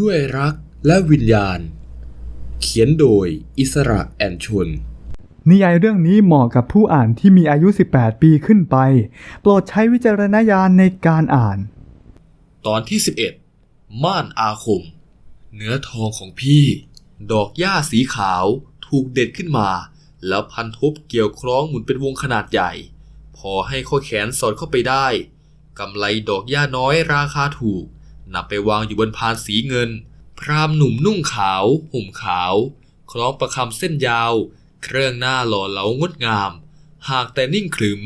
ด้วยรักและวิญญาณ เขียนโดยอิสระแอนชน นิยายเรื่องนี้เหมาะกับผู้อ่านที่มีอายุ 18 ปีขึ้นไป โปรดใช้วิจารณญาณในการอ่าน ตอนที่ 11 ม่านอาคม เนื้อทองของพี่ ดอกหญ้าสีขาวถูกเด็ดขึ้นมา แล้วพันทบเกี่ยวคล้องหมุนเป็นวงขนาดใหญ่ พอให้ข้อแขนสอดเข้าไปได้กำไรดอกหญ้าน้อยราคาถูก นำไปวางอยู่บนพานสีเงิน พรามหนุ่มนุ่งขาว ห่มขาว คล้องประคำเส้นยาว เครื่องหน้าหล่อเหลางดงาม หากแต่นิ่งขรึม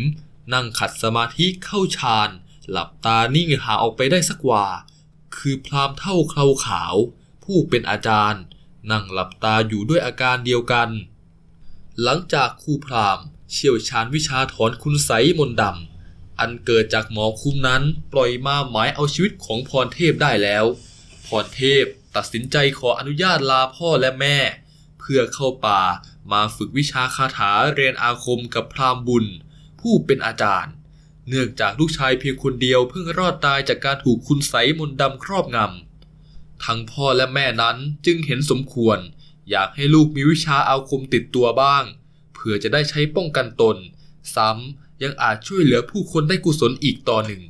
นั่งขัดสมาธิเข้าฌาน หลับตานิ่งหาออกไปได้สักว่า คือพรามเท่าเคราขาว ผู้เป็นอาจารย์ นั่งหลับตาอยู่ด้วยอาการเดียวกัน หลังจากครูพรามเชี่ยวชาญวิชาถอนคุณไสมนดำ อันเกิดจากหมอคุ้มนั้นปล่อยมาหมายเอาชีวิตของพรเทพได้แล้ว พรเทพตัดสินใจขออนุญาตลาพ่อและแม่ เพื่อเข้าป่ามาฝึกวิชาคาถาเรียนอาคมกับพราหมณ์บุญ ผู้เป็นอาจารย์ เนื่องจากลูกชายเพียงคนเดียวเพิ่งรอดตายจากการถูกคุณไสมนต์ดำครอบงำทั้งพ่อและแม่นั้นจึงเห็นสมควร อยากให้ลูกมีวิชาอาคมติดตัวบ้าง เพื่อจะได้ใช้ป้องกันตน ซ้ำ ยังอาจช่วยเหลือผู้คนได้กุศลอีกต่อหนึ่ง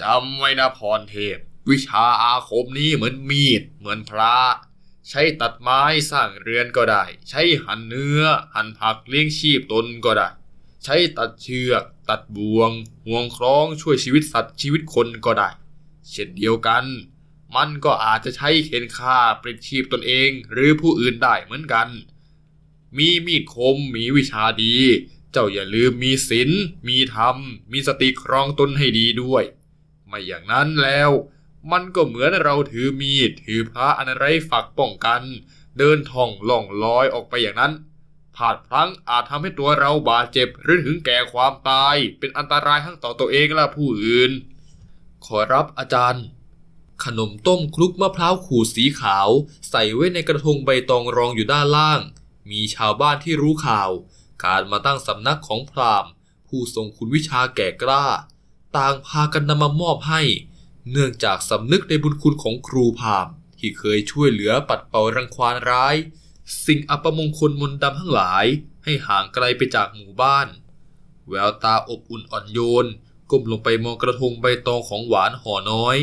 จำไว้นะพรเทพ วิชาอาคมนี้เหมือนมีด เหมือนพระใช้ตัดไม้สร้างเรือนก็ได้ ใช้หั่นเนื้อ หั่นผักเลี้ยงชีพตนก็ได้ ใช้ตัดเชือก ตัดบ่วงห่วงคล้องช่วยชีวิตสัตว์ชีวิตคนก็ได้ เช่นเดียวกัน มันก็อาจจะใช้เข็นฆ่าปลิดชีพตนเองหรือผู้อื่นได้เหมือนกัน มีมีดคมมีวิชาดี จ้าอย่าลืมมีศีลมีธรรม มีสติครองตนให้ดีด้วย ไม่อย่างนั้นแล้ว มันก็เหมือนเราถือมีด ถือพระอันไรฝักป้องกัน เดินท่องล่องลอยออกไปอย่างนั้นพลาดพลั้งอาจทำให้ตัวเราบาดเจ็บหรือถึงแก่ความตาย เป็นอันตรายทั้งต่อตัวเองและผู้อื่น ขอรับอาจารย์ ขนมต้มคลุกมะพร้าวขูดสีขาว ใส่ไว้ในกระทงใบตองรองอยู่ด้านล่าง มีชาวบ้านที่รู้ข่าว การมาตั้งสำนักของพราหมณ์ ผู้ทรงคุณวิชาแก่กล้า ต่างพากันนำมามอบให้ เนื่องจากสำนึกในบุญคุณของครูพราหมณ์ ที่เคยช่วยเหลือปัดเป่ารังควานร้าย สิ่งอัปมงคลมนต์ดำทั้งหลาย ให้ห่างไกลไปจากหมู่บ้าน แววตาอบอุ่นอ่อนโยน ก้มลงไปมองกระทงใบตองของหวานห่อน้อย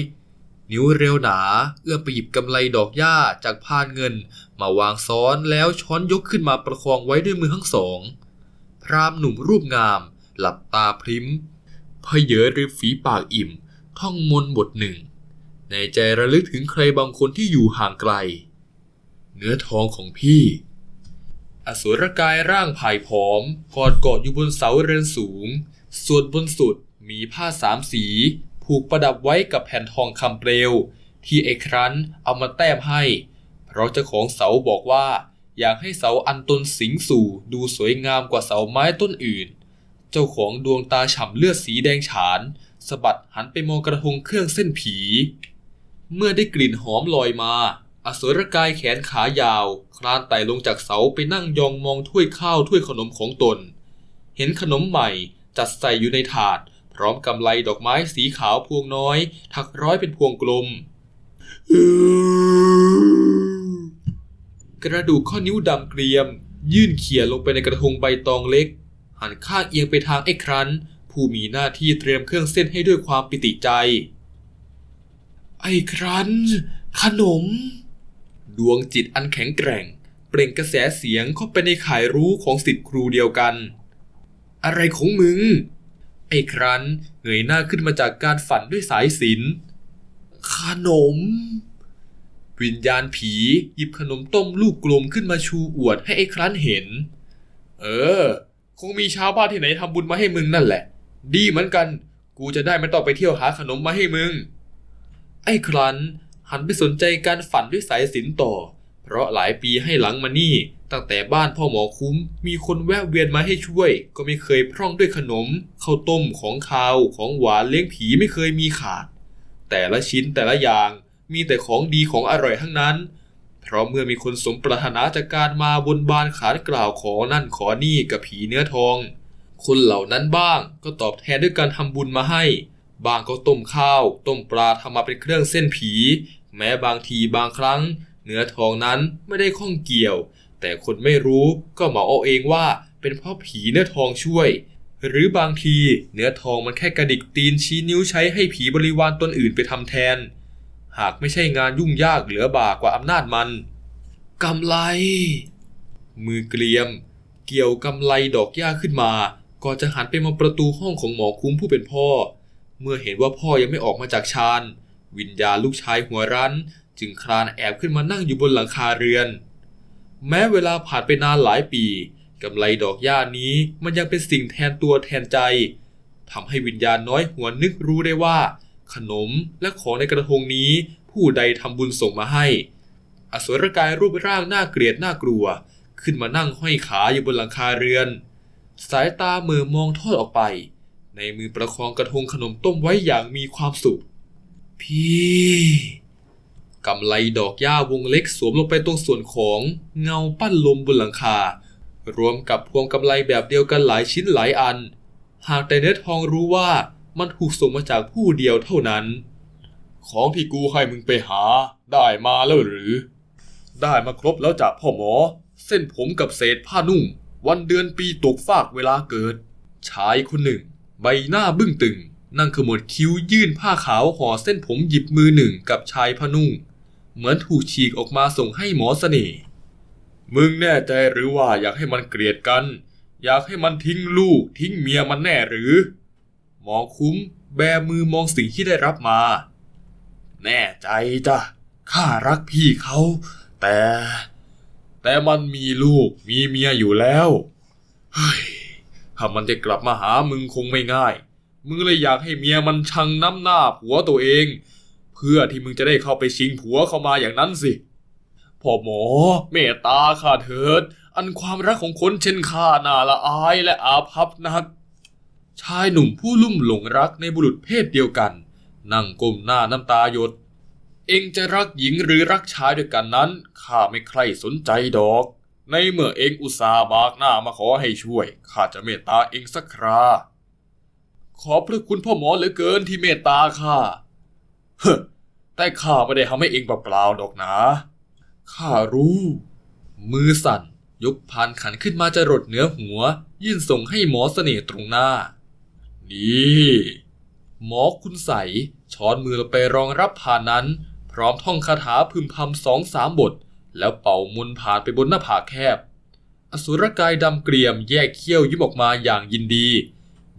นิ้วเร็วหนา เอื้อมไปหยิบกำไลดอกหญ้าจากพานเงิน มาวางซ้อนแล้วช้อนยกขึ้นมาประคองไว้ด้วยมือทั้งสอง พรามหนุ่มรูปงาม หลับตาพริ้มเพเยอริมฝีปากอิ่ม ท่องมนบทหนึ่ง ในใจระลึกถึงใครบางคนที่อยู่ห่างไกล เนื้อทองของพี่ อสุรกายร่างผายผอม กอดกาะอยู่บนเสาเรือนสูง ส่วนบนสุดมีผ้าสามสี ผูกประดับไว้กับแผ่นทองคำเปลว ที่ไอ้ครั้นเอามาแต้มให้ เพราะเจ้าของเสาบอกว่า อยากให้เสาอันตนสิงสู่ดูสวยงามกว่าเสาไม้ต้นอื่น เจ้าของดวงตาฉ่ำเลือดสีแดงฉานสะบัดหันไปมองกระทงเครื่องเส้นผี เมื่อได้กลิ่นหอมลอยมา อสุรกายแขนขายาว คลานไต่ลงจากเสาไปนั่งยองมองถ้วยข้าวถ้วยขนมของตน เห็นขนมใหม่จัดใส่อยู่ในถาด พร้อมกำไลดอกไม้สีขาวพวงน้อย ถักร้อยเป็นพวงกลม กระดูกข้อนิ้วดำเกรียม ยื่นเขี่ยลงไปในกระทงใบตองเล็ก หันข้างเอียงไปทางไอ้ครั้น ผู้มีหน้าที่เตรียมเครื่องเส้นให้ด้วยความปิติใจ ไอ้ครั้น ขนม ดวงจิตอันแข็งแกร่ง เปล่งกระแสเสียงเข้าไปในข่ายรู้ของสิทธิครูเดียวกัน อะไรของมึง ไอ้ครั้นเงยหน้าขึ้นมาจากการฝันด้วยสายสินขนม วิญญาณผี หยิบขนมต้มลูกกลมขึ้นมาชูอวดให้ไอ้ครั้นเห็น เออ คงมีชาวบ้านที่ไหนทำบุญมาให้มึงนั่นแหละ ดีเหมือนกัน กูจะได้ไม่ต้องไปเที่ยวหาขนมมาให้มึง ไอ้ครั้นหันไปสนใจการฝันด้วยสายสินต่อ เพราะหลายปีให้หลังมานี่ ตั้งแต่บ้านพ่อหมอคุ้ม มีคนแวะเวียนมาให้ช่วย ก็ไม่เคยพร่องด้วยขนมข้าวต้มของคาวของหวานเลี้ยงผีไม่เคยมีขาด แต่ละชิ้นแต่ละอย่าง มีแต่ของดีของอร่อยทั้งนั้น เพราะเมื่อมีคนสมปรารถนาจากการมาบนบานขานกล่าวขอนั่นขอนี่กับผีเนื้อทอง คนเหล่านั้นบ้างก็ตอบแทนด้วยการทำบุญมาให้ บางก็ต้มข้าว ต้มปลาทำมาเป็นเครื่องเส้นผี แม้บางทีบางครั้ง เนื้อทองนั้นไม่ได้ข้องเกี่ยว แต่คนไม่รู้ก็เหมาเอาเองว่าเป็นเพราะผีเนื้อทองช่วยหรือบางทีเนื้อทองมันแค่กระดิกตีนชี้นิ้วใช้ให้ผีบริวารตนอื่นไปทำแทน หากไม่ใช่งานยุ่งยากเหลือบ่ากว่าอำนาจมันกำไร มือเกลียม เกี่ยวกำไลดอกหญ้าขึ้นมา ก่อนจะหันไปมองประตูห้องของหมอคุ้มผู้เป็นพ่อ เมื่อเห็นว่าพ่อยังไม่ออกมาจากชานวิญญาณลูกชายหัวรั้น จึงคลานแอบขึ้นมานั่งอยู่บนหลังคาเรือน แม้เวลาผ่านไปนานหลายปีกำไลดอกหญ้านี้มันยังเป็นสิ่งแทนตัวแทนใจทำให้วิญญาณน้อยหัวนึกรู้ได้ว่า ขนมและของในกระทงนี้ ผู้ใดทำบุญส่งมาให้ อสุรกายรูปร่างน่าเกลียดน่ากลัว ขึ้นมานั่งห้อยขาอยู่บนหลังคาเรือน สายตาเมื่อมองทอดออกไป ในมือประคองกระทงขนมต้มไว้อย่างมีความสุข พี่กำไลดอกหญ้าวงเล็กสวมลงไปตรงส่วนของเงาปั้นลมบนหลังคา รวมกับพวงกำไลแบบเดียวกันหลายชิ้นหลายอัน หากแต่เนื้อทองรู้ว่า มันถูกส่งมาจากผู้เดียวเท่านั้น ของที่กูให้มึงไปหา ได้มาแล้วหรือ ได้มาครบแล้วจากพ่อหมอ เส้นผมกับเศษผ้านุ่ง วันเดือนปีตกฟากเวลาเกิด ชายคนหนึ่ง ใบหน้าบึ้งตึง นั่งขมวดคิ้วยื่นผ้าขาวห่อเส้นผมหยิบมือหนึ่งกับชายผ้านุ่ง เหมือนถูกฉีกออกมาส่งให้หมอเสน่ห์มึงแน่ใจหรือว่าอยากให้มันเกลียดกัน อยากให้มันทิ้งลูกทิ้งเมียมันแน่หรือ หมอคุ้มแบมือมองสิ่งที่ได้รับมา แน่ใจจ้ะข้ารักพี่เขา แต่ แต่มันมีลูกมีเมียอยู่แล้วเฮ้ยถ้ามันจะกลับมาหามึงคงไม่ง่าย มึงเลยอยากให้เมียมันชังน้ำหน้าผัวตัวเอง เพื่อที่มึงจะได้เข้าไปชิงผัวเข้ามาอย่างนั้นสิพ่อหมอเมตตาข้าเถิด อันความรักของคนเช่นข้าน่าละอายและอาภัพนัก ชายหนุ่มผู้ลุ่มหลงรักในบุรุษเพศเดียวกัน นั่งก้มหน้าน้ำตาหยด เองจะรักหญิงหรือรักชายด้วยกันนั้นข้าไม่ใคร่สนใจดอก ในเมื่อเองอุตส่าห์บากหน้ามาขอให้ช่วยข้าจะเมตตาเองสักครา ขอพระคุณพ่อหมอเหลือเกินที่เมตตาข้าเฮ้แต่ข้าไม่ได้ทำให้เองเปล่าๆดอกนะข้ารู้ มือสั่นยกพานขันขึ้นมาจะรดเหนือหัว ยื่นส่งให้หมอเสน่ห์ตรงหน้า นี่หมอคุณใสช้อนมือไปรองรับผ่านนั้น พร้อมท่องคาถาพึมพำสองสามบท แล้วเป่ามนผ่านไปบนหน้าผากแคบ อสุรกายดำเกรียมแยกเขี้ยวยิ้มออกมาอย่างยินดี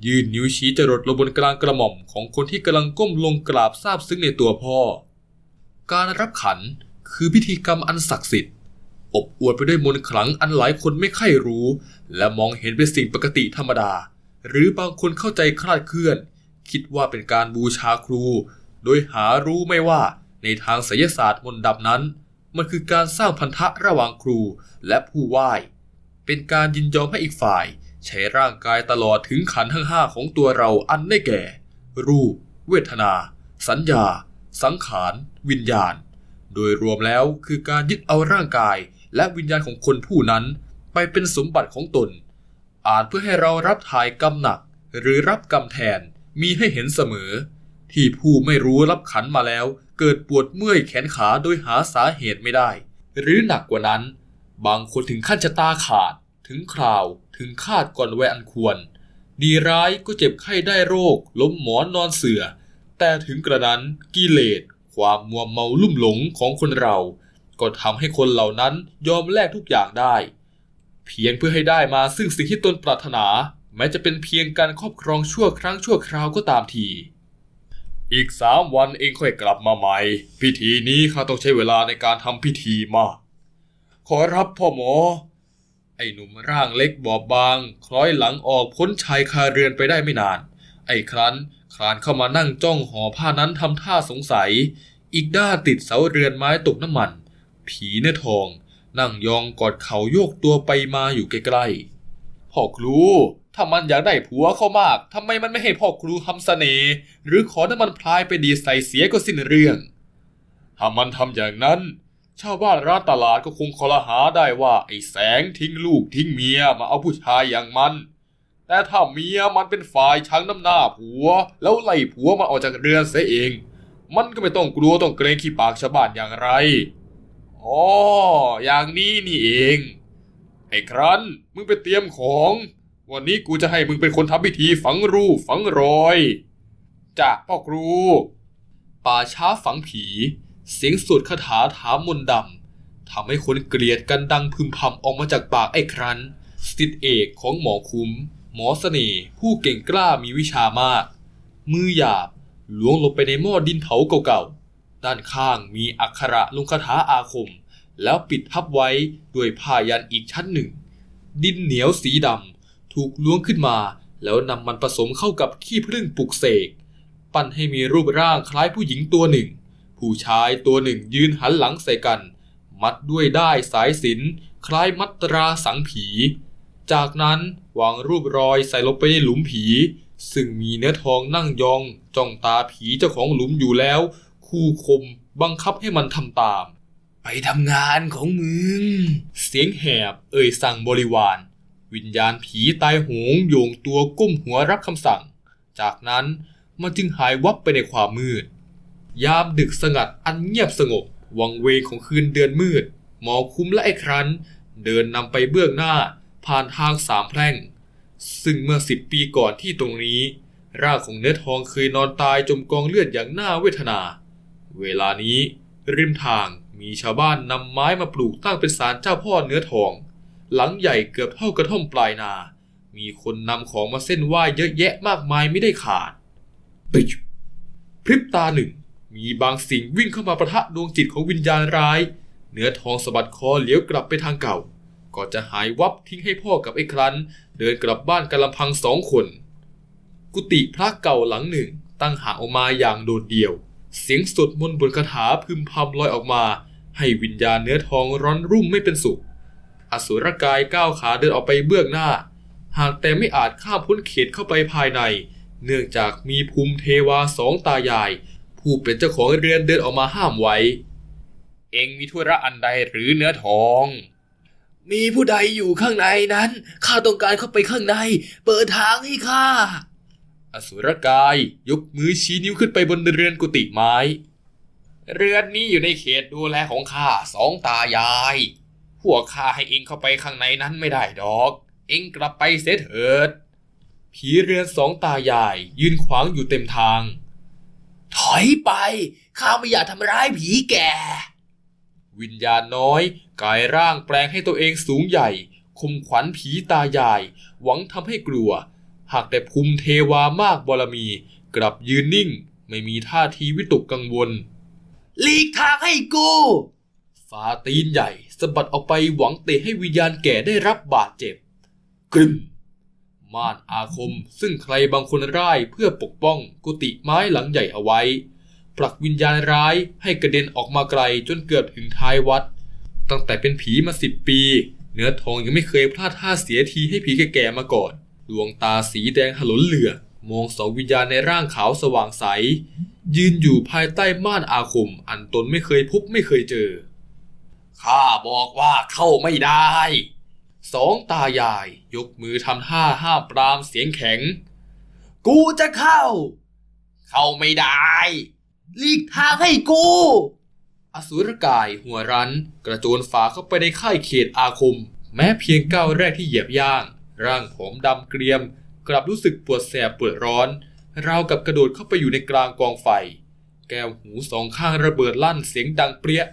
ยื่นนิ้วชี้จรดลงบนกลางกระหม่อมของคนที่กำลังก้มลงกราบซาบซึ้งในตัวพ่อ การรับขันคือพิธีกรรมอันศักดิ์สิทธิ์ อบอวดไปด้วยมนต์ขลังอันหลายคนไม่ใคร่รู้ และมองเห็นเป็นสิ่งปกติธรรมดา หรือบางคนเข้าใจคลาดเคลื่อน คิดว่าเป็นการบูชาครู โดยหารู้ไม่ว่าในทางไสยศาสตร์มนต์ดำนั้น มันคือการสร้างพันธะระหว่างครูและผู้ไหว้ เป็นการยินยอมให้อีกฝ่าย ใช้ร่างกายตลอดถึงขันทั้งห้าของตัวเราอันได้แก่ รูป เวทนา สัญญา สังขาร วิญญาณ โดยรวมแล้วคือการยึดเอาร่างกายและวิญญาณของคนผู้นั้น ไปเป็นสมบัติของตน อาจเพื่อให้เรารับถ่ายกรรมหนัก หรือรับกรรมแทนมีให้เห็นเสมอ ที่ผู้ไม่รู้รับขันมาแล้ว เกิดปวดเมื่อยแขนขาโดยหาสาเหตุไม่ได้ หรือหนักกว่านั้น บางคนถึงขั้นจะตาขาด ถึงคราวถึงคาดก่อนวัยอันควร ดีร้ายก็เจ็บไข้ได้โรค ล้มหมอนนอนเสือ แต่ถึงกระนั้นกิเลสความมัวเมาลุ่มหลงของคนเรา ก็ทำให้คนเหล่านั้นยอมแลกทุกอย่างได้ เพียงเพื่อให้ได้มาซึ่งสิ่งที่ตนปรารถนา แม้จะเป็นเพียงการครอบครองชั่วครั้งชั่วคราวก็ตามที อีกสามวันเองค่อยกลับมาใหม่ พิธีนี้ข้าต้องใช้เวลาในการทำพิธีมาก ขอรับพ่อหมอ ไอ้หนุ่มร่างเล็กบอบบาง คล้อยหลังออกพ้นชายคาเรือนไปได้ไม่นาน ไอ้ครั้นคลานเข้ามานั่งจ้องห่อผ้านั้นทำท่าสงสัย อีกด้านติดเสาเรือนไม้ตกน้ำมัน ผีเนื้อทอง นั่งยองกอดเขาโยกตัวไปมาอยู่ใกล้ๆพ่อครู ถ้ามันอยากได้ผัวเขามากทำไมมันไม่ให้พ่อครูทำเสน่ห์หรือขอน้ำมันพลายไปดีใส่เสียก็สิ้นเรื่องถ้ามันทำอย่างนั้น ชาวบ้านร้านตลาดก็คงคอลหาได้ว่าไอ้แสงทิ้งลูกทิ้งเมียมาเอาผู้ชายอย่างมัน แต่ถ้าเมียมันเป็นฝ่ายชังน้ำหน้าผัว แล้วไล่ผัวมันออกจากเรือนเสียเอง มันก็ไม่ต้องกลัวต้องเกรงขี้ปากชาวบ้านอย่างไร อ๋ออย่างนี้นี่เอง ไอ้ครั้น มึงไปเตรียมของ วันนี้กูจะให้มึงเป็นคนทำพิธีฝังรูฝังรอยจ้ะพ่อครู ป่าช้าฝังผี เสียงสวดคาถาถามมนต์ดำทำให้คนเกลียดกันดังพึมพำออกมาจากปากไอ้ครั้นสิทธิเอกของหมอคุ้ม หมอเสน่ห์ผู้เก่งกล้ามีวิชามาก มือหยาบล้วงลงไปในหม้อดินเผาเก่า ด้านข้างมีอักขระลงคาถาอาคม แล้วปิดทับไว้ด้วยผ้ายันอีกชั้นหนึ่ง ดินเหนียวสีดำถูกล้วงขึ้นมา แล้วนำมันผสมเข้ากับขี้ผึ้งปลุกเสก ปั้นให้มีรูปร่างคล้ายผู้หญิงตัวหนึ่ง ผู้ชายตัวหนึ่งยืนหันหลังใส่กัน มัดด้วยได้สายสินคล้ายมัตราสังผี จากนั้นวางรูปรอยใส่ลงไปในหลุมผี ซึ่งมีเนื้อทองนั่งยองจ้องตาผีเจ้าของหลุมอยู่แล้ว คู่คมบังคับให้มันทำตาม ไปทำงานของมึง เสียงแหบเอ่ยสั่งบริวาร วิญญาณผีตายโหงโยงตัวก้มหัวรับคำสั่ง จากนั้นมันจึงหายวับไปในความมืด ยามดึกสงัดอันเงียบสงบ วังเวงของคืนเดือนมืด หมอคุ้มและไอ้ครั้น เดินนำไปเบื้องหน้าผ่านทางสามแพร่ง ซึ่งเมื่อสิบปีก่อนที่ตรงนี้ ร่างของเนื้อทองเคยนอนตายจมกองเลือดอย่างน่าเวทนา เวลานี้ริมทางมีชาวบ้านนำไม้มาปลูกตั้งเป็นศาลเจ้าพ่อเนื้อทอง หลังใหญ่เกือบเท่ากระท่อมปลายนา มีคนนำของมาเส้นไหว้เยอะแยะมากมายไม่ได้ขาดปิ๊บพริบตาหนึ่ง มีบางสิ่งวิ่งเข้ามาประทะดวงจิตของวิญญาณร้าย เนื้อทองสะบัดคอเลี้ยวกลับไปทางเก่าก่อนจะหายวับทิ้งให้พ่อกับไอ้ครันเดินกลับบ้านกันลำพังสองคน กุฏิพระเก่าหลังหนึ่งตั้งห่างออกมาอย่างโดดเดี่ยว เสียงสวดมนต์บนคาถาพึมพำลอยออกมา ให้วิญญาณเนื้อทองร้อนรุ่มไม่เป็นสุข อสุรกายก้าวขาเดินออกไปเบื้องหน้า หากแต่ไม่อาจข้ามพ้นเขตเข้าไปภายใน เนื่องจากมีภูมิเทวาสองตายาย ผู้เป็นเจ้าของเรือนเดินออกมาห้ามไว้ เองมีธุระอันใดหรือเนื้อทอง มีผู้ใดอยู่ข้างในนั้นข้าต้องการเข้าไปข้างใน เปิดทางให้ข้า อสุรกายยกมือชี้นิ้วขึ้นไปบนเรือนกุฏิไม้ เรือนนี้อยู่ในเขตดูแลของข้าสองตายาย พวกข้าให้เองเข้าไปข้างในนั้นไม่ได้ดอก เองกลับไปเสียเถิด ผีเรือนสองตายายยืนขวางอยู่เต็มทาง ถอยไป ข้าไม่อยากทำร้ายผีแก่ วิญญาณน้อยกายร่างแปลงให้ตัวเองสูงใหญ่คมขวัญผีตายาย หวังทำให้กลัว หากแต่ภูมิเทวามากบารมี กลับยืนนิ่ง ไม่มีท่าทีวิตกกังวลหลีกทางให้กูฝ่าตีนใหญ่สะบัดออกไปหวังเตะให้วิญญาณแก่ได้รับบาดเจ็บ กรึมม่านอาคมซึ่งใครบางคนร่ายเพื่อปกป้องกุฏิไม้หลังใหญ่เอาไว้ ผลักวิญญาณร้ายให้กระเด็นออกมาไกลจนเกือบถึงท้ายวัด ตั้งแต่เป็นผีมาสิบปี เนื้อทองยังไม่เคยพลาดท่าเสียทีให้ผีแก่ๆมาก่อน ดวงตาสีแดงถลนเหลือ มองสองวิญญาณในร่างขาวสว่างใส ยืนอยู่ภายใต้ม่านอาคม อันตนไม่เคยพบไม่เคยเจอ ข้าบอกว่าเข้าไม่ได้ สองตายายยกมือทำท่าห้ามปรามเสียงแข็ง กูจะเข้า เข้าไม่ได้หลีกทางให้กู อสุรกายหัวรั้น กระโจนฝาเข้าไปในค่ายเขตอาคม แม้เพียงก้าวแรกที่เหยียบย่าง ร่างผมดำเกรียม กลับรู้สึกปวดแสบปวดร้อน ราวกับกระโดดเข้าไปอยู่ในกลางกองไฟ แก้วหูสองข้างระเบิดลั่นเสียงดังเปรี้ย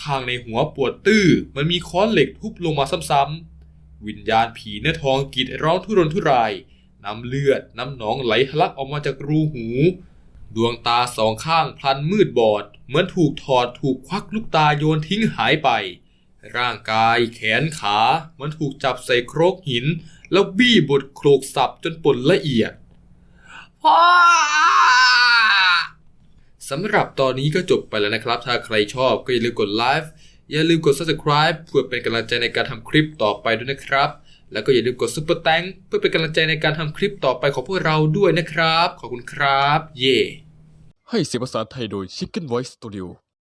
ข้างในหัวปวดตื้อมันมีค้อนเหล็กทุบลงมาซ้ำๆ วิญญาณผีเนื้อทองกรีดร้องทุรนทุราย น้ำเลือดน้ำหนองไหลทะลักออกมาจากรูหู ดวงตาสองข้างพลันมืดบอด เหมือนถูกถอดถูกควักลูกตาโยนทิ้งหายไปร่างกายแขนขา มันถูกจับใส่โครกหิน แล้วบี้บดโครกสับจนป่นละเอียดพ่อสำหรับตอนนี้ก็จบไปแล้วนะครับ ถ้าใครชอบก็อย่าลืมกดไลค์อย่าลืมกด subscribe เพื่อเป็นกำลังใจในการทำคลิปต่อไปด้วยนะครับ แล้วก็อย่าลืมกด super thank เพื่อเป็นกำลังใจในการทำคลิปต่อไปของพวกเราด้วยนะครับ ขอบคุณครับ เย่ให้เสียงภาษาไทยโดย Chicken Voice Studio